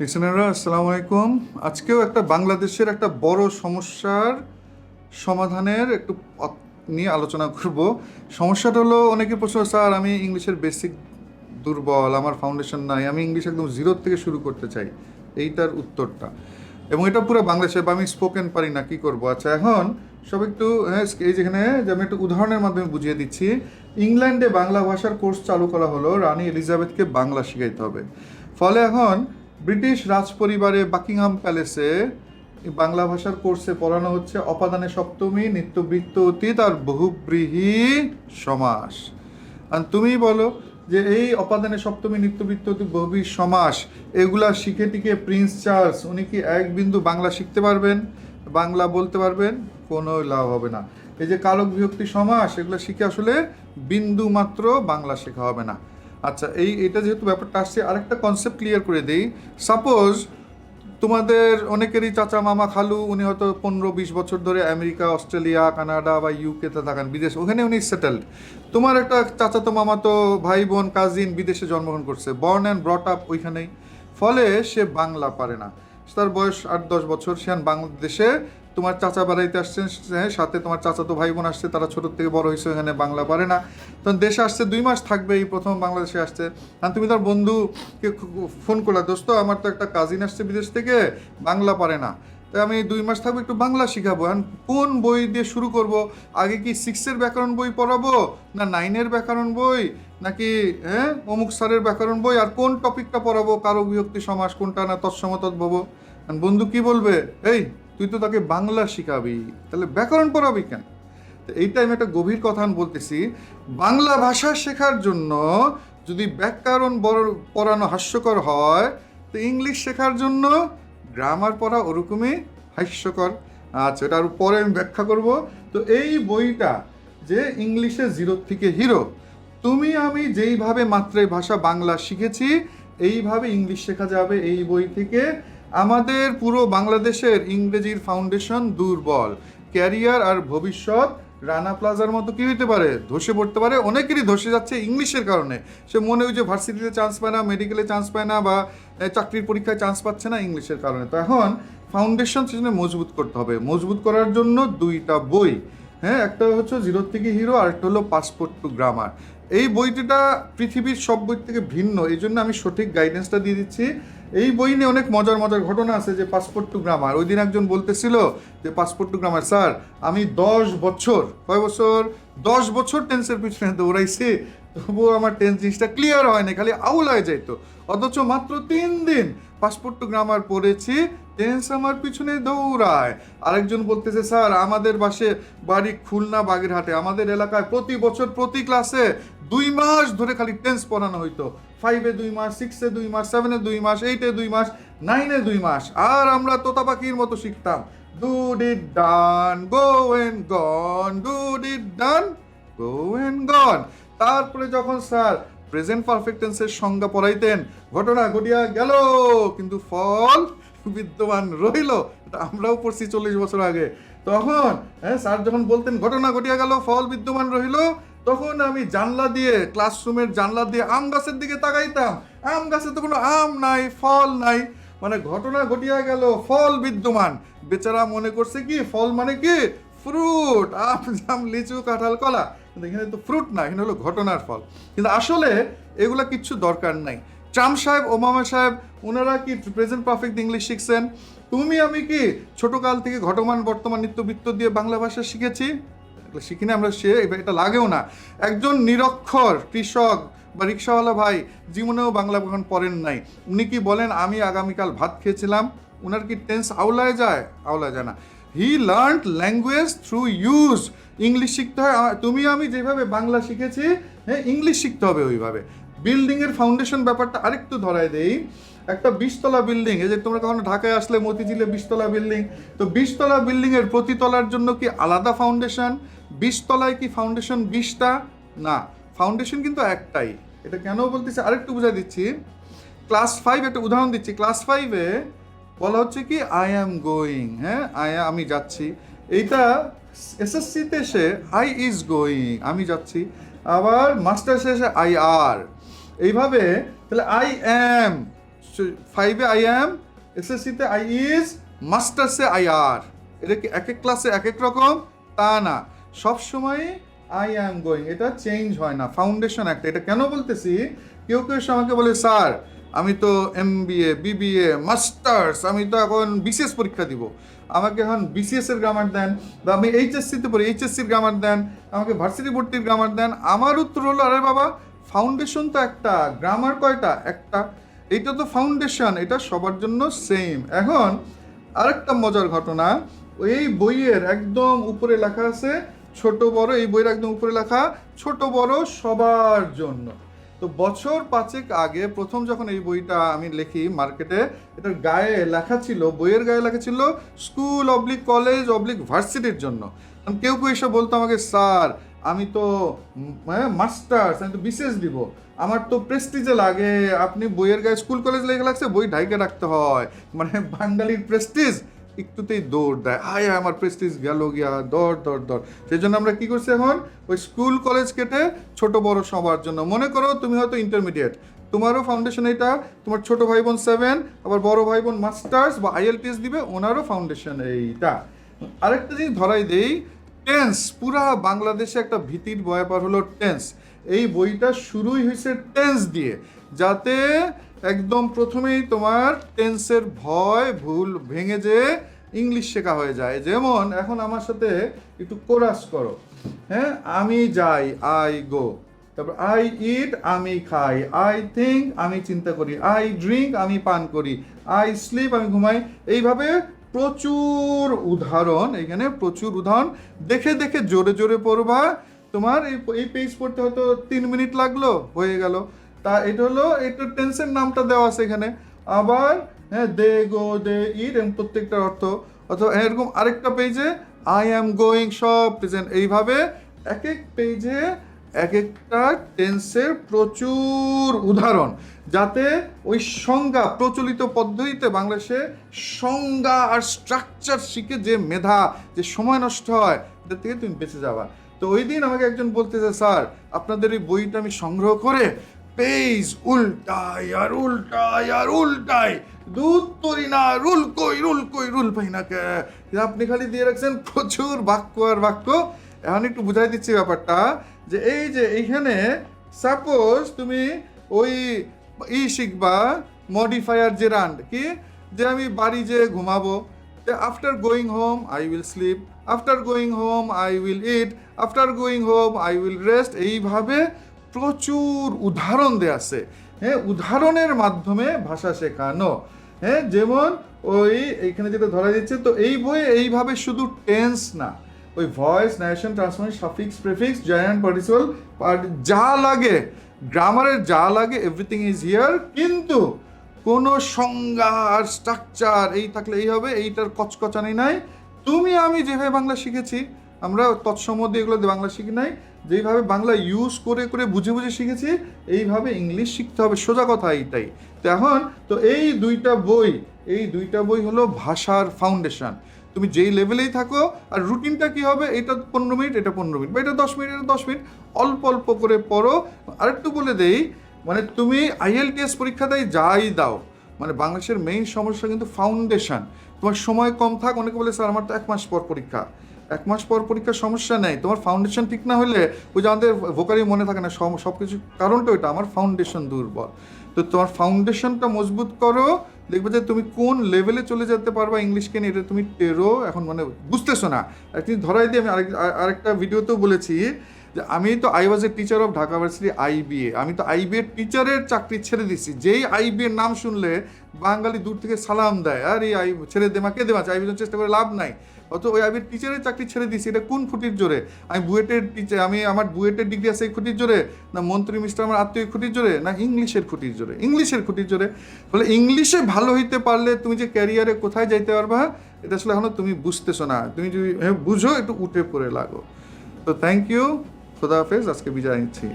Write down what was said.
আসসালামু আলাইকুম আজকেও একটা বাংলাদেশের একটা বড় সমস্যার সমাধানের একটু নিয়ে আলোচনা করব। সমস্যাটা হলো অনেকে প্রশ্ন স্যার আমি ইংলিশের বেসিক দুর্বল আমার ফাউন্ডেশন নাই আমি ইংলিশ একদম জিরো থেকে শুরু করতে চাই। এইটার উত্তরটা। এবং এটা পুরো বাংলাদেশে বা আমি স্পোকেন পারি না কি করব? আচ্ছা এখন সব একটু হ্যাঁ, এই যেখানে যে আমি একটু উদাহরণের মাধ্যমে বুঝিয়ে দিচ্ছি। ইংল্যান্ডে বাংলা ভাষার কোর্স চালু করা হলো রানী এলিজাবেথকে বাংলা শিখাইতে হবে। ফলে এখন ব্রিটিশ রাজপরিবারে বাকিংহাম প্যালেসে বাংলা ভাষার কোর্সে পড়ানো হচ্ছে অপাদানে সপ্তমী, নিত্যবৃত্ত অতীত আর বহুব্রীহি সমাস। আর তুমি বলো যে এই অপাদানে সপ্তমী, নিত্যবৃত্ত অতীত, বহুব্রীহি সমাস, এগুলা শিখে টিকে প্রিন্স চার্লস, উনি কি এক বিন্দু বাংলা শিখতে পারবেন? বাংলা বলতে পারবেন? কোনো লাভ হবে না। এই যে কালক বিভক্তি সমাস, এগুলো শিখে আসলে বিন্দু মাত্র বাংলা শেখা হবে না। আচ্ছা এই, এটা যেহেতু ব্যাপারটা আসছে, আরেকটা কনসেপ্ট ক্লিয়ার করে দিই। সাপোজ তোমাদের অনেকেরই চাচা মামা খালু, উনি হয়তো পনেরো বিশ বছর ধরে আমেরিকা, অস্ট্রেলিয়া, কানাডা বা ইউকেতে থাকেন, বিদেশ, ওখানে উনি সেটেলড তোমার একটা চাচাতো মামাতো ভাই বোন কাজিন বিদেশে জন্মগ্রহণ করছে বর্ন অ্যান্ড ব্রট আপ ওইখানেই। ফলে সে বাংলা পারে না। তার বয়স আট দশ বছর, সে বাংলাদেশে তোমার চাচা বেড়াইতে আসছেন হ্যাঁ, সাথে তোমার চাচাতো ভাই বোন আসছে তারা ছোট থেকে বড় হয়েছে এখানে বাংলা পারে না। তখন দেশে আসছে দুই মাস থাকবে এই প্রথম বাংলাদেশে আসছে। আর তুমি তার বন্ধুকে ফোন করলা দোস্ত আমার তো একটা কাজিন আসছে বিদেশ থেকে বাংলা পারে না। তাই আমি দুই মাস থাকব একটু বাংলা শিখাবো। এখন কোন বই দিয়ে শুরু করব? আগে কি সিক্সের ব্যাকরণ বই পড়াবো না নাইনের ব্যাকরণ বই নাকি হ্যাঁ অমুক স্যারের ব্যাকরণ বই? আর কোন টপিকটা পড়াবো? কারও বিভক্তি সমাস কোনটা না তৎসম তদ্ভব? বন্ধু কি বলবে? এই তুই তো তাকে বাংলা শিখাবি, তাহলে ব্যাকরণ পড়াবি কেন? তো এইটা আমি একটা গভীর কথা আমি বলতেছি, বাংলা ভাষা শেখার জন্য যদি ব্যাকরণ বড়, পড়ানো হাস্যকর হয়, তো ইংলিশ শেখার জন্য গ্রামার পড়া ওরকমই হাস্যকর। আচ্ছা এটা আরও পরে আমি ব্যাখ্যা করব। তো এই বইটা যে ইংলিশে জিরো থেকে হিরো তুমি আমি যেইভাবে মাতৃভাষা বাংলা শিখেছি, এইভাবে ইংলিশ শেখা যাবে এই বই থেকে। আমাদের পুরো বাংলাদেশের ইংরেজির ফাউন্ডেশন দুর্বল। ক্যারিয়ার আর ভবিষ্যৎ রানা প্লাজার মতো কী হইতে পারে? ধসে পড়তে পারে। অনেকেরই ধসে যাচ্ছে ইংলিশের কারণে। সে মনে হয় যে ভার্সিটিতে চান্স পায় না মেডিকেলে চান্স পায় না বা চাকরির পরীক্ষায় চান্স পাচ্ছে না ইংলিশের কারণে। তো এখন ফাউন্ডেশন সেখানে মজবুত করতে হবে। মজবুত করার জন্য দুইটা বই। হ্যাঁ একটা হচ্ছে জিরো থেকে হিরো আর একটা হলো পাসপোর্ট টু গ্রামার এই বইটিটা পৃথিবীর সব বই থেকে ভিন্ন, এই জন্য আমি সঠিক গাইডেন্সটা দিয়ে দিচ্ছি। এই বই নিয়ে অনেক মজার মজার ঘটনা আছে, যে পাসপোর্ট টু গ্রামার ওই দিন একজন বলতেছিল যে পাসপোর্ট টু গ্রামার স্যার আমি দশ বছর, কয় বছর? দশ বছর টেন্সের পিছনে দৌড়াইছি, তবুও আমার টেন্স জিনিসটা ক্লিয়ার হয় না খালি আউল হয়ে যাইতো। অথচ মাত্র তিন দিন পাসপোর্ট টু গ্রামার পড়েছি টেন্স আমার পিছনে দৌড়ায়। আরেকজন বলতেছে, স্যার, আমাদের বাসে বাড়ি খুলনা বাগেরহাটে। আমাদের এলাকায় প্রতি বছর, প্রতি ক্লাসে দুই মাস ধরে খালি টেন্স পড়ানো হইতো। ফাইভে দুই মাস সিক্সে দুই মাস সেভেনে দুই মাস এইটে দুই মাস নাইনে দুই মাস। আর আমরা তোতা পাখির মতো শিখতাম do did done go and gone do did done go and gone তারপরে যখন, স্যার প্রেজেন্ট পারফেক্ট টেন্সের সংজ্ঞা পড়াইতেন, ঘটনা ঘটিয়া গেল, কিন্তু ফল বিদ্যমান রইল আমরাও পড়ছি চল্লিশ বছর আগে। তখন হ্যাঁ স্যার যখন বলতেন, ঘটনা ঘটিয়া গেল, ফল বিদ্যমান রইল তখন আমি জানলা দিয়ে, ক্লাসরুমের জানলা দিয়ে আম গাছের দিকে তাকাইতাম। আম গাছে তো কোনো আম নাই, ফল নাই। মানে ঘটনা ঘটিয়া গেল, ফল বিদ্যমান। বেচারা মনে করছে কি, ফল মানে কি? ফ্রুট, আম, জাম, লিচু, কাঁঠাল, কলা। কিন্তু এখানে তো ফ্রুট না এখানে হলো ঘটনার ফল। কিন্তু আসলে এগুলা কিচ্ছু দরকার নাই। ট্রাম্প সাহেব, ওবামা সাহেব ওনারা কি প্রেজেন্ট পারফেক্ট ইংলিশ শিখছেন? তুমি, আমি কি ছোটকাল থেকে ঘটমান, বর্তমান, নিত্যবৃত্ত দিয়ে বাংলা ভাষা শিখেছি? এগুলো শিখি না, আমরা সে এটা লাগেও না। একজন নিরক্ষর কৃষক বা রিক্সাওয়ালা ভাই জীবনেও বাংলা কখন পড়েন নাই। উনি কি বলেন, আমি আগামীকাল ভাত খেয়েছিলাম? ওনার কি টেন্স আওলায় যায়? আওলায় যায় না। He learn language through use English শিখতে হয়। তুমি, আমি যেভাবে বাংলা শিখেছি হ্যাঁ ইংলিশ শিখতে হবে ওইভাবে। বিল্ডিংয়ের ফাউন্ডেশন ব্যাপারটা আরেকটু ধরায় দেই। একটা বিশতলা বিল্ডিং, এই যে তোমরা কখনো ঢাকায় আসলে মতিঝিলে বিশতলা বিল্ডিং, তো বিশতলা বিল্ডিংয়ের প্রতিতলার জন্য কি আলাদা ফাউন্ডেশন বিশতলায় কি ফাউন্ডেশন বিশটা? না ফাউন্ডেশন কিন্তু একটাই। এটা কেন বলতেছি? আরেকটু বুঝাই দিচ্ছি। ক্লাস ফাইভ একটা উদাহরণ দিচ্ছি। ক্লাস ফাইভে বলা হচ্ছে কি আই অ্যাম গোয়িং হ্যাঁ? আই আমি যাচ্ছি। এইটা এসএসসিতে এসে আই ইজ গোয়িং আমি যাচ্ছি। আবার মাস্টার্স এসে আই আর এইভাবে, তাহলে আই অ্যাম ফাইভে আই অ্যাম এসএসসিতে আই ইজ মাস্টার্সে আই আর এটা কি এক এক ক্লাসে এক এক রকম? তা না। সবসময় আই অ্যাম গোয়িং এটা চেঞ্জ হয় না। ফাউন্ডেশন একটা। এটা কেন বলতেছি? কেউ কেউ এসে আমাকে বলে, স্যার, আমি তো এম বিএ বিবিএ মাস্টার্স আমি তো এখন বিসিএস পরীক্ষা দিব। আমাকে এখন বিসিএস এর গ্রামার দেন বা আমি এইচএসসিতে পড়ি। এইচএসসির গ্রামার দেন, আমাকে ভার্সিটি ভর্তির গ্রামার দেন। আমার উত্তর হলো, আরে বাবা ফাউন্ডেশন তো একটা গ্রামার কয়টা? একটা। এইটা তো ফাউন্ডেশন এটা সবার জন্য সেম এখন আরেকটা মজার ঘটনা, এই বইয়ের একদম উপরে লেখা আছে, ছোট বড়, এই বইয়ের একদম উপরে লেখা, ছোট বড় সবার জন্য। তো বছর পাঁচেক আগে প্রথম যখন এই বইটা আমি লিখি মার্কেটে এটার গায়ে লেখা ছিল, বইয়ের গায়ে লেখা ছিল স্কুল অবলিক কলেজ অবলিক ভার্সিটির জন্য। কেউ কেউ এসে বলতো আমাকে স্যার আমি তো মাস্টার্স আমি তো বিশেষ দিব। আমার তো প্রেস্টিজে লাগে। আপনি বইয়ের গায়ে স্কুল কলেজ লেগে লাগছে, বই ঢাইকে রাখতে হয়। মানে বাঙালির প্রেস্টিজ একটুতেই দৌড় দেয়। আয় আমার প্রেস্টিজ গেল গিয়া, দর দর দর। সেই জন্য আমরা কী করছি এখন? ওই স্কুল কলেজ কেটে ছোট বড় সবার জন্য। মনে করো তুমি হয়তো ইন্টারমিডিয়েট তোমারও ফাউন্ডেশন এটা তোমার ছোট ভাই বোন সেভেন আবার বড় ভাই বোন মাস্টার্স বা আইএলটিএস দিবে, ওনারও ফাউন্ডেশন এইটা। আরেকটা জিনিস ধরাই দেই টেন্স পুরা বাংলাদেশে একটা ভীতির ব্যাপার হলো টেন্স এই বইটা শুরুই হয়েছে টেন্স দিয়ে, যাতে একদম প্রথমেই তোমার টেন্সের ভয়, ভুল ভেঙে যে ইংলিশ শেখা হয়ে যায়। যেমন, এখন আমার সাথে একটু কোরাস করো। হ্যাঁ আমি যাই আই গো তারপর আই ইট আমি খাই। আই থিঙ্ক আমি চিন্তা করি। আই ড্রিঙ্ক আমি পান করি। আই স্লিপ আমি ঘুমাই। এইভাবে প্রচুর উদাহরণ, এখানে প্রচুর উদাহরণ। দেখে দেখে, জোরে জোরে পড়বা। তোমার এই এই পেজ পড়তে হয়তো তিন মিনিট লাগল, হয়ে গেল। তা এটা হলো, এটা টেন্সের নামটা দেওয়া আছে এখানে। আবার হ্যাঁ দে, গো, দে ইট এবং প্রত্যেকটার অর্থ। অথবা এরকম আরেকটা পেজে আই অ্যাম গোয়িং সব প্রেজেন্ট এইভাবে এক এক পেজে এক একটা টেন্সের প্রচুর উদাহরণ যাতে ওই সংজ্ঞা প্রচলিত পদ্ধতিতে বাংলাদেশে সংজ্ঞা আর স্ট্রাকচার শিখে যে মেধা, যে সময় নষ্ট হয় এটার থেকে তুমি বেঁচে যাবা। তো ওই দিন আমাকে একজন বলতেছে, স্যার, আপনাদের এই বইটা আমি সংগ্রহ করে পেজ উল্টাই আর উল্টাই আর উল্টাই, দুধ তরি না, রুল কই রুল কই, রুল পাই না কে? আপনি খালি দিয়ে রাখছেন প্রচুর বাক্য আর বাক্য। এখন একটু বুঝাই দিচ্ছি ব্যাপারটা, যে এই যে এইখানে সাপোজ তুমি ওই ই শিখবা মডিফায়ার জেরান্ড কি? যে আমি বাড়ি যে ঘুমাবো after going home I will sleep after going home I will eat after going home I will rest এইভাবে প্রচুর উদাহরণ দেয়া আছে। হ্যাঁ উদাহরণের মাধ্যমে ভাষা শেখানো। হ্যাঁ যেমন ওই এইখানে যেটা ধরা দিচ্ছে, তো এই বই এইভাবে শুধু টেন্স না। ওই voice narration transformation suffix prefix joint participle যা লাগে গ্রামারের যা লাগে এভরিথিং ইজ হিয়ার কিন্তু কোনো সংজ্ঞা আর স্ট্রাকচার এই থাকলে এই হবে, এইটার কচকচানি নাই। তুমি, আমি যেভাবে বাংলা শিখেছি, আমরা তৎসম্বন্ধে এগুলো বাংলা শিখি নাই। যেইভাবে বাংলা ইউজ করে করে বুঝে বুঝে শিখেছি, এইভাবে ইংলিশ শিখতে হবে, সোজা কথা এইটাই। তো এখন, তো এই দুইটা বই, এই দুইটা বই হলো ভাষার ফাউন্ডেশন তুমি যেই লেভেলেই থাকো, আর রুটিনটা কি হবে? এটা পনেরো মিনিট, এটা পনেরো মিনিট, বা এটা দশ মিনিট, এটা দশ মিনিট, অল্প অল্প করে পড়ো। আরেকটু বলে দেই মানে তুমি আইএলটিএস পরীক্ষা দেয় যাই দাও মানে বাংলাদেশের মেইন সমস্যা কিন্তু ফাউন্ডেশন তোমার সময় কম থাক, অনেকে বলে, স্যার, আমার তো এক মাস পর পরীক্ষা। এক মাস পর পরীক্ষার সমস্যা নেই। তোমার ফাউন্ডেশন ঠিক না হলে, ওই যে আমাদের ভোকারি মনে থাকে না সব সব কিছু কারণটা ওইটা, আমার ফাউন্ডেশন দুর্বল। তো তোমার ফাউন্ডেশনটা মজবুত করো। দেখবে যে তুমি কোন লেভেলে চলে যেতে পারবা ইংলিশকে নিয়ে, এটা তুমি টেরো। এখন মানে বুঝতেছো না। একদিন ধরাই দিয়ে আমি আরেক আরেকটা ভিডিওতেও বলেছি যে আমি তো I was a teacher of Dhaka varsity IBA আমি তো আইবিএ টিচারের চাকরি ছেড়ে দিছি। যেই আইবিএর নাম শুনলে বাঙালি দূর থেকে সালাম দেয়। আর এই আই ছেড়ে দেমা কে দেমা আইবির চেষ্টা করে লাভ নাই। অত ওই আইবির টিচারের চাকরি ছেড়ে দিছি এটা কোন খুঁটির জোরে? আমি বুয়েটের টিচার আমি আমার বুয়েটের ডিগ্রি আছে এই খুঁটির জোরে? না মন্ত্রী মিস্টার আমার আত্মীয় খুঁটির জোরে? না ইংলিশের খুঁটির জোরে? ইংলিশের খুঁটির জোরে? ফলে ইংলিশে ভালো হইতে পারলে তুমি যে ক্যারিয়ারে কোথায় যাইতে পারবা এটা আসলে এখনও তুমি বুঝতেছো না। তুমি যদি হ্যাঁ, বুঝো একটু উঠে পড়ে লাগো। তো থ্যাংক ইউ খোদা হাফেজ আজকে বিদায় নিচ্ছি।